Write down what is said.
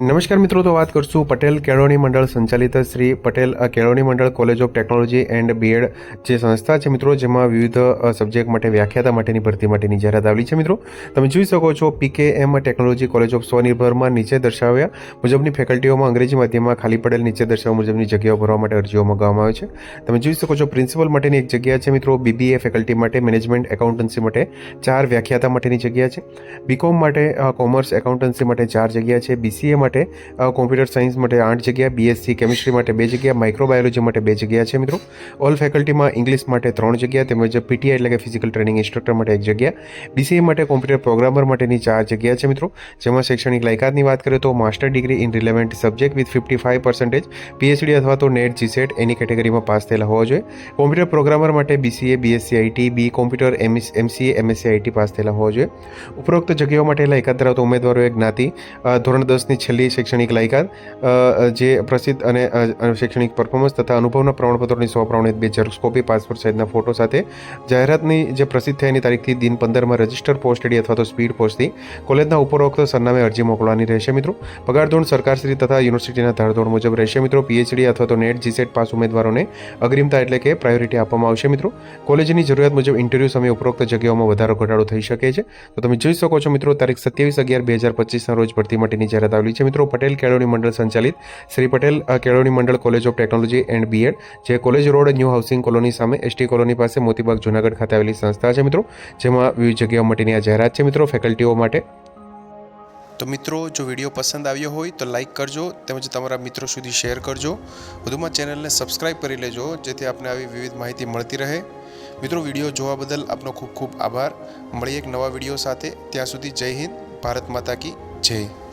નમસ્કાર મિત્રો, તો વાત કરશું પટેલ કેળવણી મંડળ સંચાલિત શ્રી પટેલ કેળવણી મંડળ college of technology and B Ed જે સંસ્થા છે મિત્રો, જેમાં વિવિધ સબ્જેક્ટ માટે વ્યાખ્યાતા માટેની ભરતી માટેની જાહેરાત આવેલી છે મિત્રો. તમે જોઈ શકો છો PK M technology college of સ્વનિર્ભરમાં નીચે દર્શાવ્યા મુજબની ફેકલ્ટીઓમાં અંગ્રેજી માધ્યમમાં ખાલી પડેલ નીચે દર્શાવ્યા મુજબની જગ્યાઓ ભરવા માટે અરજીઓ મંગાવવામાં આવે છે. તમે જોઈ શકો છો, પ્રિન્સિપલ માટેની એક જગ્યા છે મિત્રો બીબીએ ફેકલ્ટી માટે, મેનેજમેન્ટ એકાઉન્ટન્સી માટે ચાર વ્યાખ્યાતા માટેની જગ્યા છે. બીકોમ માટે કોમર્સ એકાઉન્ટન્સી માટે ચાર જગ્યા છે. બીસીએ માટે કોમ્પ્યુટર સાયન્સ માટે આઠ જગ્યા બીએસસી કેમિસ્ટ્રી માટે બે જગ્યા માઇક્રોબાયોલોજી માટે બે જગ્યા છે મિત્રો. ઓલ ફેકલ્ટીમાં ઇંગ્લિશ માટે ત્રણ જગ્યા, તેમજ પીટીઆઈ એટલે કે ફિઝિકલ ટ્રેનિંગ ઇન્સ્ટ્રક્ટર માટે એક જગ્યા. બીસીએ માટે કોમ્પ્યુટર પ્રોગ્રામર માટેની ચાર જગ્યા છે મિત્રો. જેમાં શૈક્ષણિક લાયકાતની વાત કરીએ તો master degree in relevant subject with fifty five percentage PhD અથવા તો નેટ જીસેટ એની કેટેગરીમાં પાસ થયેલા હોવા જોઈએ. કોમ્પ્યુટર પ્રોગ્રામર માટે BCA BSc IT B computer MS MCA MSc IT pass થયેલા હોવા જોઈએ. ઉપરોક્ત જગ્યાઓ માટે લાયકાત ધરાવતા ઉમેદવારોએ જ્ઞાતિ ધોરણ દસની છેલ્લી શૈક્ષણિક લાયકાત જે પ્રસિદ્ધ અને શૈક્ષણિક પરફોર્મન્સ તથા અનુભવના પ્રમાણપત્રોની સો પ્રમાણિત બે ઝેરોક્ષ કોપી પાસપોર્ટ સાઇઝના ફોટો સાથે જાહેરાતની જે પ્રસિદ્ધ થયાની તારીખથી દિન પંદરમાં રજિસ્ટર પોસ્ટડી અથવા તો સ્પીડ પોસ્ટથી કોલેજના ઉપરોક્ત સરનામે અરજી મોકલવાની રહેશે મિત્રો. પગાર ધોરણ સરકારશ્રી તથા યુનિવર્સિટીના ધારધોરણ મુજબ રહેશે મિત્રો. પીએચડી અથવા તો નેટ જીસેટ પાસ ઉમેદવારોને અગ્રિમતા એટલે કે પ્રાયોરિટી આપવામાં આવશે મિત્રો. કોલેજની જરૂરિયાત મુજબ ઇન્ટરવ્યૂ સમયે ઉપરોક્ત જગ્યાઓમાં વધારો ઘટાડો થઈ શકે છે. તો તમે જોઈ શકો છો મિત્રો, તારીખ સત્યાવીસ અગિયાર, બે હજાર પચીસના રોજ ભરતી માટેની જાહેરાત આવેલી છે. મિત્રો, પટેલ કેળવણી મંડળ સંચાલિત. શ્રી પટેલ કેળવણી મંડળ college of technology and B Ed જે college road new housing colony સામે એસટી કોલોની પાસે મોતીબાગ, જુનાગઢ ખાતે આવેલી સંસ્થા છે મિત્રો. જેમાં વિવિધ જગ્યાઓ માટેની આ જાહેરાત છે મિત્રો ફેકલ્ટીઓ માટે. તો મિત્રો, જો વીડિયો પસંદ આવ્યો હોય તો લાઈક કરજો, તેમજ તમારા મિત્રો સુધી શેર કરજો. વધુમાં ચેનલને સબસ્ક્રાઇબ કરી લેજો, જેથી આપને આવી વિવિધ માહિતી મળતી રહે. મિત્રો, વીડિયો જોવા બદલ આપનો ખૂબ ખૂબ આભાર. મળીએ એક નવા વીડિયો સાથે. ત્યાં સુધી જય હિન્દ, ભારત માતા કી જય.